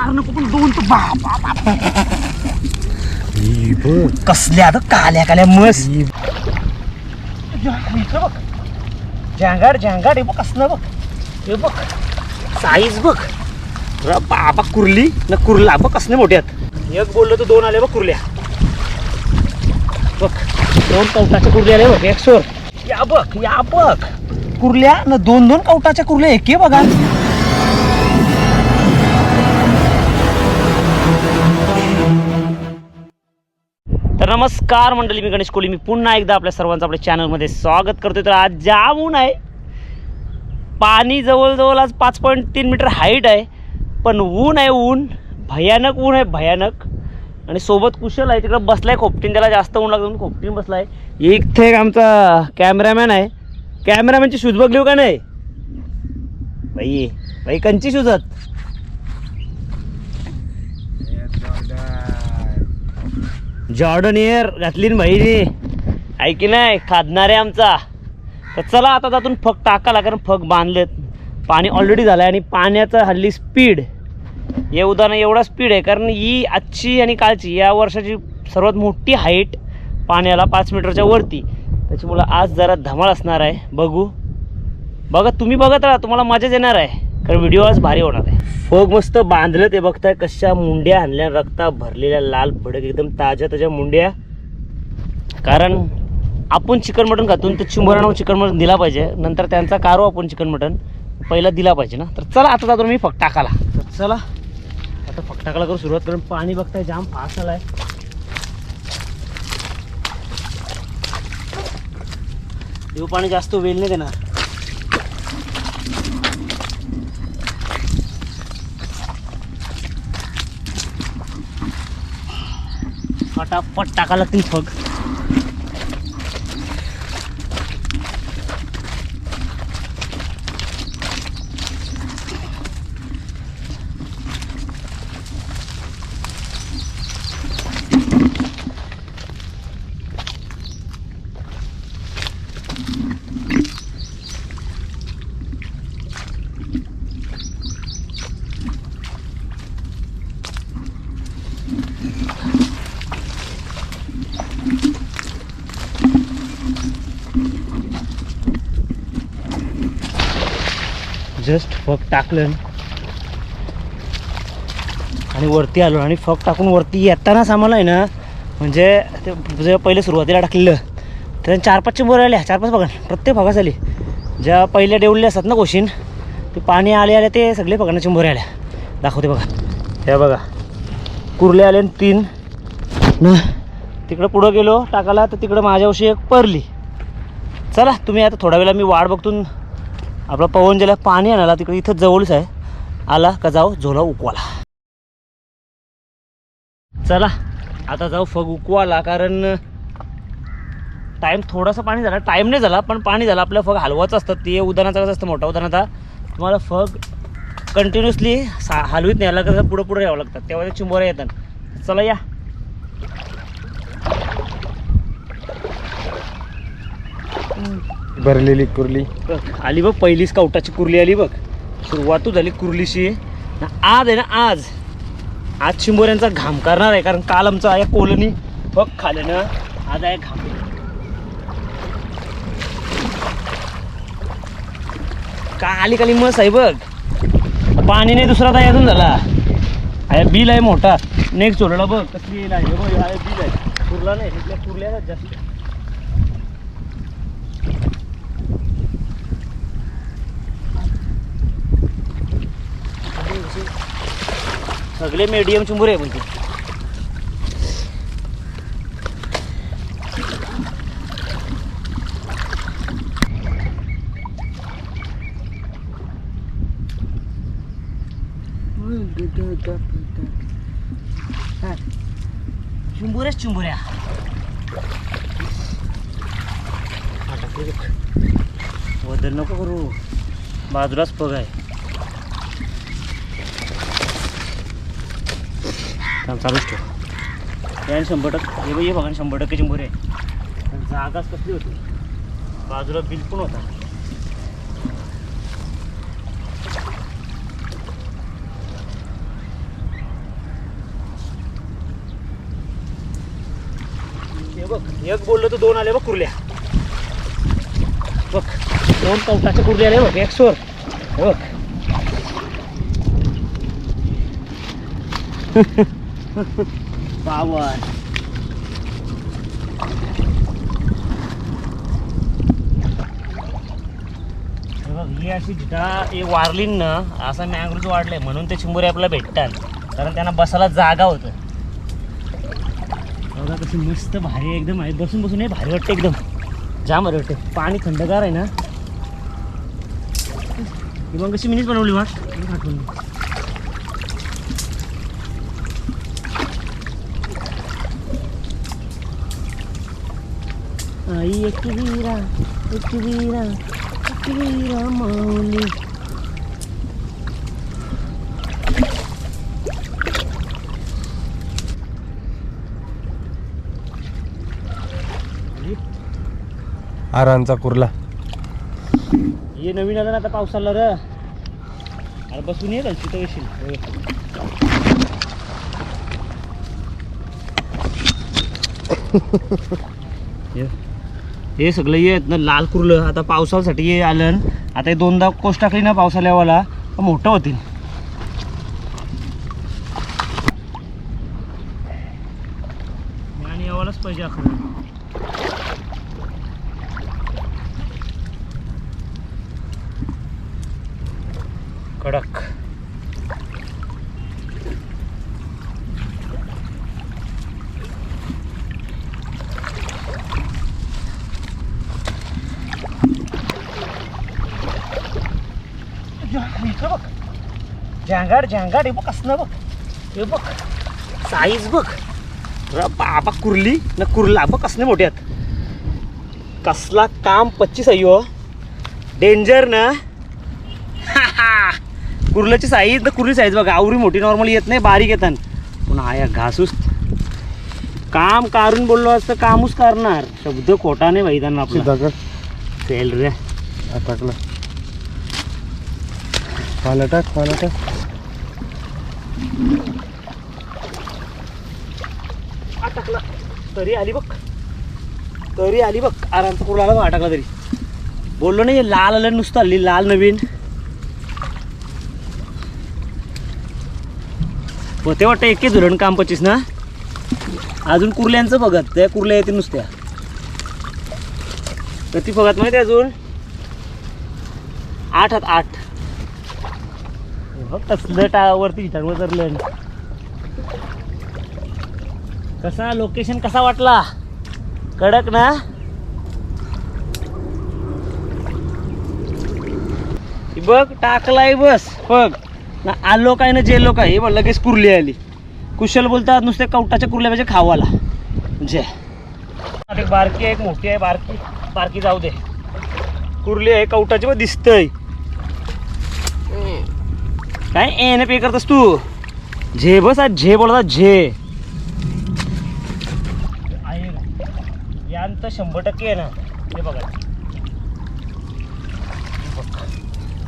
दोन तर बाप बाप, बघ. कसल्या आता काल्या काल्या मस. इथं बघ. जँगाड जँगाड हे बघ कसलं बघ. हे बघ. साईज बघ. रा बाबा कुर्ली ना कुर्ला. बघ कसले मोठ्यात एक बोललो तर दोन आले बघ कुर्ल्या. बघ. दोन कवटाच्या कुर्ल्या आले बघ. एक सोर. या बघ या बघ. कुर्ल्या ना दोन दोन कवटाच्या कुर्ल्या. एक बघा. नमस्कार मंडळी मी गणेश कोळी. मी पुन्हा एकदा आपल्या सर्वांचं आपल्या चॅनलमध्ये स्वागत करतोय. तर आज जाम ऊन आहे पाणी जवळजवळ आज पाच पॉईंट तीन मीटर हाईट आहे. पण ऊन आहे ऊन भयानक ऊन आहे भयानक. आणि सोबत कुशल आहे तिकडं बसलाय खोपटीन. त्याला जास्त ऊन लागतं म्हणून खोपटीन बसलाय. एक एक आमचा कॅमेरामॅन आहे. कॅमेरामॅनची शूज बघली हो का नाही? बाई बाई कंची शूजत आहेत जॉर्डन एअर घातली ना आहे की नाही? खादणारे आमचा. तर चला आता त्यातून फक टाकाला कारण फक बांधलेत. पाणी ऑलरेडी झालं आहे आणि पाण्याचं हल्ली स्पीड हे उदाहरण एवढा स्पीड आहे कारण ही आजची आणि कालची या वर्षाची सर्वात मोठी हाईट पाण्याला पाच मीटरच्या वरती. त्याच्यामुळं आज जरा धमाल असणार आहे. बघू. बघा तुम्ही बघत राहा तुम्हाला मजाच येणार आहे. कारण व्हिडिओ आज भारी होणार आहे. फोग मस्त बांधलं ते बघताय कशा मुंड्या आणल्या रक्ता भरलेल्या लाल भडक एकदम ताज्या ताज्या मुंड्या. कारण आपण चिकन मटन खातून तर चिंबरानं चिकन मटन दिला पाहिजे नंतर त्यांचा कारो आपण चिकन मटन पहिला दिला पाहिजे ना. तर चला आता जातो मी फकटाकाला तर चला आता फक करून सुरुवात करून पाणी बघताय जाम फास्ट आलाय. देव पाणी जास्त वेल नाही देणार. फटाफट टाका लागतील फग जस्ट फक टाकलं आणि वरती आलो आणि फग टाकून वरती येतानाच आम्हाला आहे ना म्हणजे ते जे पहिले सुरुवातीला टाकलेलं तर चार पाच बोर आल्या चार पाच बघा प्रत्येक भागास आली. ज्या पहिल्या डेवलेल्या असतात ना कोशीन ते पाणी आले आले ते सगळे बघा चिंबोरे आल्या. दाखवते बघा. हे बघा. कुर्ले आले तीन. न तिकडं पुढं गेलो टाकाला तर तिकडं माझ्यावशी एक परली. चला तुम्ही आता थोड्या वेळा मी वाट बघतून आपला पवन ज्याला पाणी आणायला तिकडे इथं जवळच आहे. आला का जाऊ झोला उकवाला. चला आता जाऊ फग उकवाला कारण टाईम थोडासा पाणी झाला. टाईम नाही झाला पण पाणी झालं. आपलं फग हलवाचं असतं ते उदाहरणाचं कसं असतं मोठा उदाहरणाचा तुम्हाला फग कंटिन्युअसली सा हलवीत नाही आला कसं पुढं पुढं यावं लागतात तेव्हा ते चिंबोऱ्या येतात. चला या. भरलेली कुर्ली. बघ आली बघ पहिली स्काउटाची कुर्ली आली बघ. सुरुवात झाली कुर्लीशी. ना आज आहे ना आज. आज चिंबोऱ्यांचा घाम करणार आहे कारण काल आमचा आहे कोलनी. बघ खाले ना आज आहे घाम. का आली काली मस आहे बघ. पाणी नाही दुसरा तर अजून झाला. आहे बिल आहे मोठा. नेक्स्ट चोरला बघ कसली येईल आहे बघ बिल आहे. कुरला नाही कुरल्या जास्त. सगळे मीडियम चिंबुरे आहे म्हणजे चिंबुऱ्याच चिंबुऱ्या हा, नको करू। बाजूलाच पग आहे काम चालूच ठेव. यान शंभर टक्के हे बघ हे बघा शंभर टक्के चिंबोरे आहे. जागाच कसली होती? बाजूला बिल पण होता. हे बघ एक बोललं तर दोन आले बघ कुर्ल्या. बघ दोन कवटाच्या कुर्ल्या आले बघ एक सोर. हे बघ. बावन हे ही अशी जिटा हे वारली ना असा मँग्रोज वाढले म्हणून ते चिंबोरी आपल्याला भेटतात. कारण त्यांना बसायला जागा होतं. बघा कशी मस्त भारी एकदम आहे. बसून बसून हे भारी वाटतं एकदम. जाम भारी वाटते पाणी थंडगार आहे ना? मग कशी मिनीच बनवली वाट आठवण आई एक वीरा एक वीरा एक वीरा माऊली आरांचा कुर्ला. ये नवीन आलं ना आता पावसाला र. अरे बसून ये तिथं येशील. हे- हे सगळं येत ना लाल कुरलं. आता पावसासाठी हे आलं. आता हे दोनदा कोस टाकली ना पावसाल्यावाला तर मोठं होतील. आणि यावालाच पाहिजे अखरं कडक. इकडं बघ जँगाड जँगाड हे बघ असणं बघ. हे बघ. साईज बघ. र बाबा कुर्ली ना कुर्ला बघ कसले मोठ्यात कसला काम पच्चीस हो डेंजर ना. कुर्ल्याची साईज तर कुर्ली साईज बघा. आवरी मोठी नॉर्मली येत नाही बारीक येतात पण हा या घासूस. काम काढून बोललो असतं कामच करणार. शब्द खोटा नाही त्यांना आपला. रे. पाला टाक पाला टाक अटकला तरी आली बघ. तरी आली बघ. आराम कुर्ला आला बघ अटकला तरी. बोललो नाही लाल आलं नुसतं आली लाल नवीन. होते वाटतं एके धुरण काम पच्चीस ना? अजून कुर्ल्यांचं बघत त्या कुर्ल्या येते नुसत्या. तर ती बघत माहिती आहे अजून? आठ हात आठ. बघ कसलं टावरती विचारलं तर कसा लोकेशन कसा वाटला? कडक ना? बघ टाकलाय बस बघ. ना आलो काय ना जेलो काय आहे बघ लगेच कुर्ली आली. कुशल बोलतात नुसते कवटाच्या कुर्ल्या पाहिजे खावाला. म्हणजे एक बारकी आहे एक मोठी आहे बारकी. बारकी जाऊ दे. कुर्ली आहे कवटाची बघ दिसतंय. काय? एन पे करतस तू. झे बस आज झे बोलता झे. यांत यान तर शंभर टक्के आहे ना. हे बघा.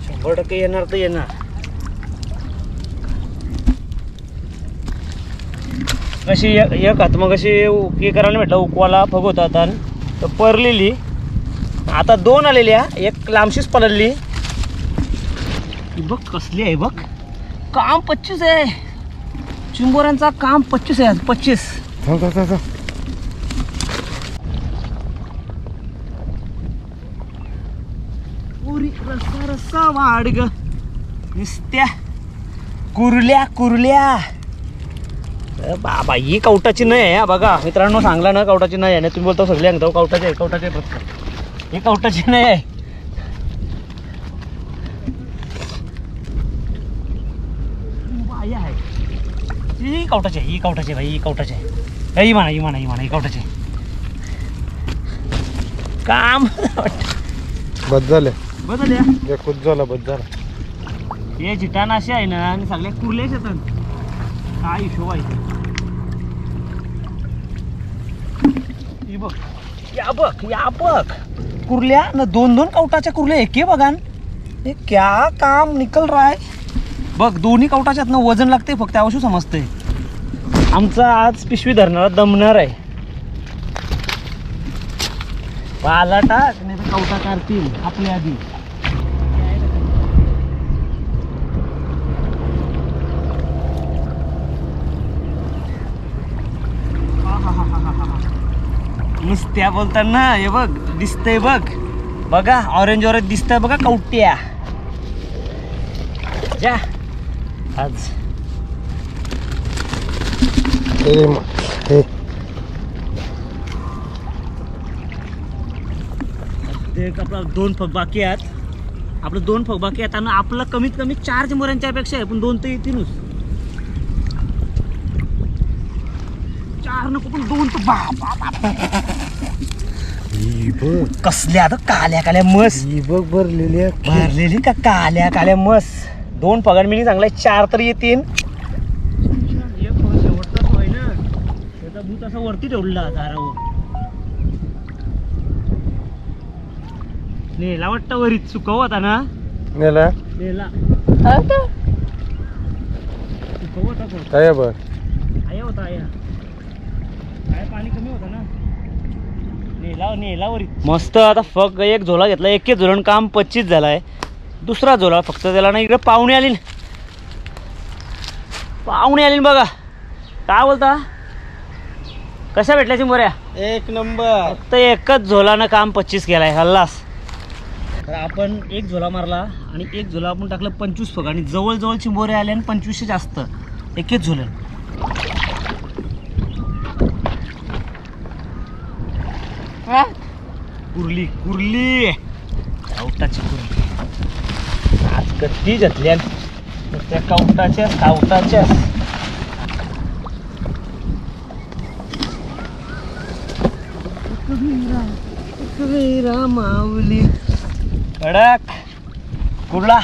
शंभर टक्के येणार तर येणार. कशी एक एक हात मग अशी करायला भेटलं उकवाला फगवता तर परलेली. आता दोन आलेल्या एक लांबशीच पलरली ही बघ कसली आहे बघ. काम पच्चीस आहे. चिंबोऱ्यांचा काम पच्चीस आहे पच्चीस. थांब थांब थांब थांब. पुरी रस्सा रस्सा वाढ ग. नुसत्या कुरल्या कुरल्या. बाबा ही कवटाची नाही आहे बघा. मित्रांनो सांगला ना कवटाची नाही आहे. ना तुम्ही बोलता सगळे अंगताव कवटाची आहे कवटाची आहे ही कवटाची नाही आहे बाई आहे ही कवटाची आहे ही कवटाची भाई ही कवटाची आहे. ही म्हणा ही म्हणा ही म्हणा ही कवटाची काम. बस झाले बदल या जे खुद झाला बस झाला. हे जिटान असे आहे ना आणि सगळे कुर्लेच येतात काय हिशोब आहे. ही बघ या बघ या बघ. कुर्ल्या ना दोन दोन कवटाच्या कुर्ल्या एके बघा न. हे क्या काम निकल रहा है बघ दोन्ही कवटाच्यात ना वजन लागते फक्त आवश्यक समजते आमचा आज पिशवी धरणारा दमणार आहे. पाला टाक नाही तर कवटा काढतील आपल्या आधी. नुसत्या बोलताना हे बघ दिसतंय बघ. बघा ऑरेंज ऑरेंज दिसतंय बघा कवट्या. जा. आज. ते आपला दोन फग बाकी आहेत. आपलं दोन फग बाकी आहेत आणि आपलं कमीत कमी चार चिंबोऱ्यांच्या पेक्षा आहे पण दोन तर येतीलच. चार नको पण दोन तर बाप बघ. कसल्या आता काल्या काल्या मस ही बघ भरलेली भरलेली का काल्या काल्या मस दोन पगार मिनी चांगला चार तर येतील. भूत असा वरती ठेवला नेला वाटतं वरीत सुकव होता ना? नेला. नेला. सुकव होता तो काय आहे बघ. आया होता आया काय पाणी कमी होतं ना. नेला नेला वरीत. मस्त आता फक एक झोला घेतला एक एक झोलन काम पच्चीस झालाय. दुसरा झोला फक्त त्याला ना इकडे पाहुणे आली न. पाहुणे आली न बघा. काय बोलता? कशा भेटल्या चिंबोऱ्या? एक नंबर. फक्त एकच झोलानं काम पच्चीस केलाय हल्लास. तर आपण एक झोला मारला आणि एक झोला आपण टाकलं पंचवीस फग आणि जवळजवळ चिंबोरे आले आणि पंचवीसशे जास्त. एकच झोलन कुर्ली कुर्ली. कुर्ली. कधी घेतल्या त्या कावटाच्या कावटाच्या माऊली कडक कुर्ला.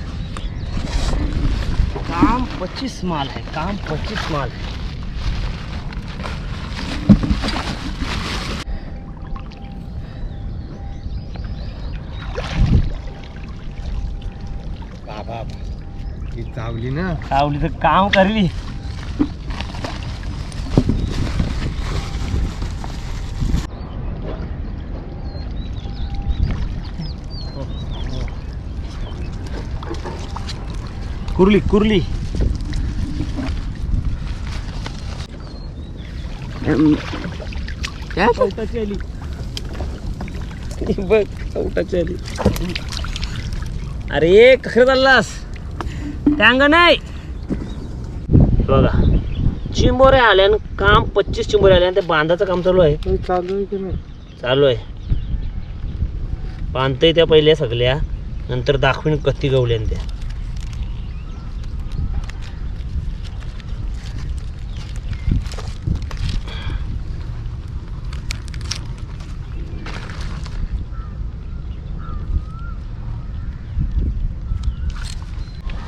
काम पच्चीस माल है काम पच्चीस माल है। बाबा ही चावली ना? सावली तर काम करली। कुर्ली कुर्ली. कवटाची आली. बघ कवटाची आली. अरे खरं चाललास? टांग नाही. बघा चिंबोरे आल्यान काम पच्चीस चिंबोरे आल्या ते बांधाचं काम चालू आहे. चालू आहे की नाही? चालू आहे. बांधतय त्या पहिल्या सगळ्या नंतर दाखवीन कत्ती गवल्यान त्या.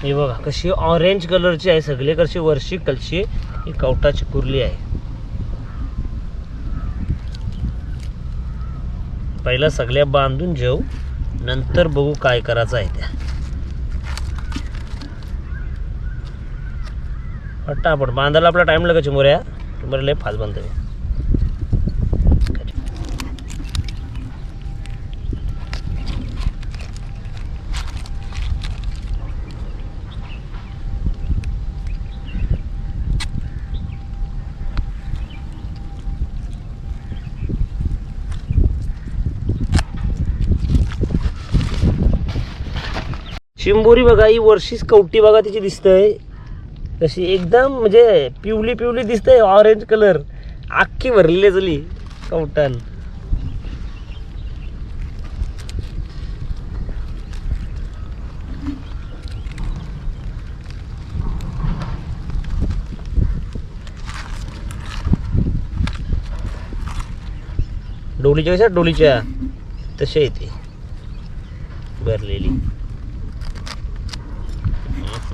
हे बघा कशी ऑरेंज कलरची आहे सगळे कशी वर्षी कलशी ही कवटाची कुर्ली आहे. पहिला सगळ्या बांधून जेऊ नंतर बघू काय करायचं आहे त्या. पटापट बांधायला आपला टाइम लागायची मोऱ्या बरं लय फास्ट बांधतो शिंबोरी बघा ही वर्षीच कवटी बघा तिची दिसतंय. तशी एकदम म्हणजे पिवली पिवली दिसतंय ऑरेंज कलर अख्खी भरलेली झाली कवटान. डोलीच्या कशा? डोलीच्या. तशा येते भरलेली.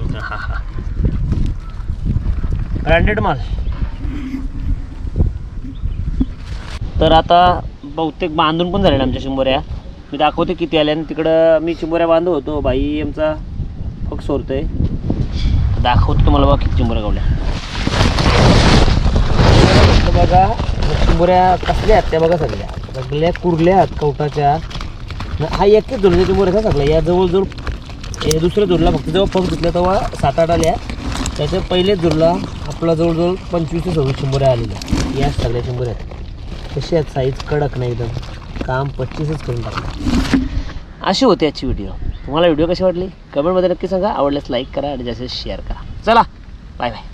ब्रँडेड माल. तर आता बहुतेक बांधून पण झालेल्या आमच्या शिंबोऱ्या. मी दाखवते किती आल्या आणि तिकडं मी चिंबोऱ्या बांधव होतो. बाई आमचा फक सोरतोय दाखवतो तुम्हाला बघा किती चिंबोऱ्या गावल्या. बघा चिंबोऱ्या कसल्या आहेत त्या बघा सगळ्या. सगळ्या कुरल्या आहेत कवटाच्या. हा एकच जोडल्या चिंबोऱ्या सगळ्या? या जवळजवळ हे दुसऱ्या जुरला फक्त जेव्हा फक धुतलं तेव्हा सात आठ आल्या. त्याच्या पहिलेच जुरला आपला जवळजवळ पंचवीस ते सव्वीस चिंबोऱ्या आलेल्या या सगळ्या चिंबोऱ्या आहेत कशी आहेत साईज कडक नाही एकदम. काम पच्चीसच करून टाकलं. अशी होती आजची व्हिडिओ तुम्हाला व्हिडिओ कशी वाटली? कमेंटमध्ये नक्की सांगा. आवडल्यास लाईक करा आणि जास्तीत शेअर करा. चला. Bye bye